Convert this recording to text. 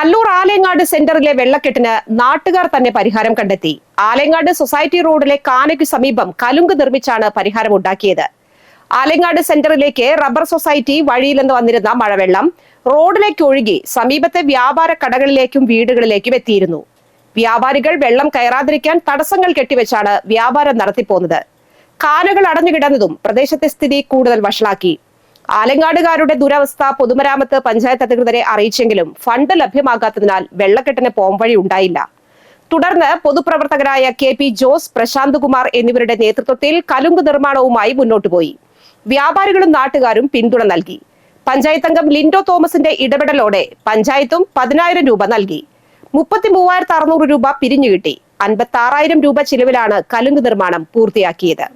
കല്ലൂർ ആലയങ്ങാട് സെന്ററിലെ വെള്ളക്കെട്ടിന് നാട്ടുകാർ തന്നെ പരിഹാരം കണ്ടെത്തി. ആലയങ്ങാട് സൊസൈറ്റി റോഡിലെ കാനയ്ക്കു സമീപം കലുങ്ക് നിർമ്മിച്ചാണ് പരിഹാരം ഉണ്ടാക്കിയത്. ആലയങ്ങാട് സെന്ററിലേക്ക് റബ്ബർ സൊസൈറ്റി വഴിയിൽ നിന്ന് വന്നിരുന്ന മഴവെള്ളം റോഡിലേക്ക് ഒഴുകി സമീപത്തെ വ്യാപാര കടകളിലേക്കും വീടുകളിലേക്കും എത്തിയിരുന്നു. വ്യാപാരികൾ വെള്ളം കയറാതിരിക്കാൻ തടസ്സങ്ങൾ കെട്ടിവെച്ചാണ് വ്യാപാരം നടത്തിപ്പോന്നത്. കാനകൾ അടഞ്ഞുകിടന്നതും പ്രദേശത്തെ സ്ഥിതി കൂടുതൽ വഷളാക്കി. ആലങ്ങാടുകാരുടെ ദുരവസ്ഥ പൊതുമരാമത്ത് പഞ്ചായത്ത് അധികൃതരെ അറിയിച്ചെങ്കിലും ഫണ്ട് ലഭ്യമാകാത്തതിനാൽ വെള്ളക്കെട്ടിന് പോംവഴി ഉണ്ടായില്ല. തുടർന്ന് പൊതുപ്രവർത്തകരായ കെ പി ജോസ് പ്രശാന്ത് കുമാർ എന്നിവരുടെ നേതൃത്വത്തിൽ കലുങ്ക് നിർമ്മാണവുമായി മുന്നോട്ടു പോയി. വ്യാപാരികളും നാട്ടുകാരും പിന്തുണ നൽകി. പഞ്ചായത്ത് അംഗം ലിൻഡോ തോമസിന്റെ ഇടപെടലോടെ പഞ്ചായത്തും പതിനായിരം രൂപ നൽകി. മുപ്പത്തി മൂവായിരത്തി അറുന്നൂറ് രൂപ പിരിഞ്ഞു കിട്ടി അൻപത്തി ആറായിരം രൂപ ചിലവിലാണ് കലുങ്ക് നിർമ്മാണം പൂർത്തിയാക്കിയത്.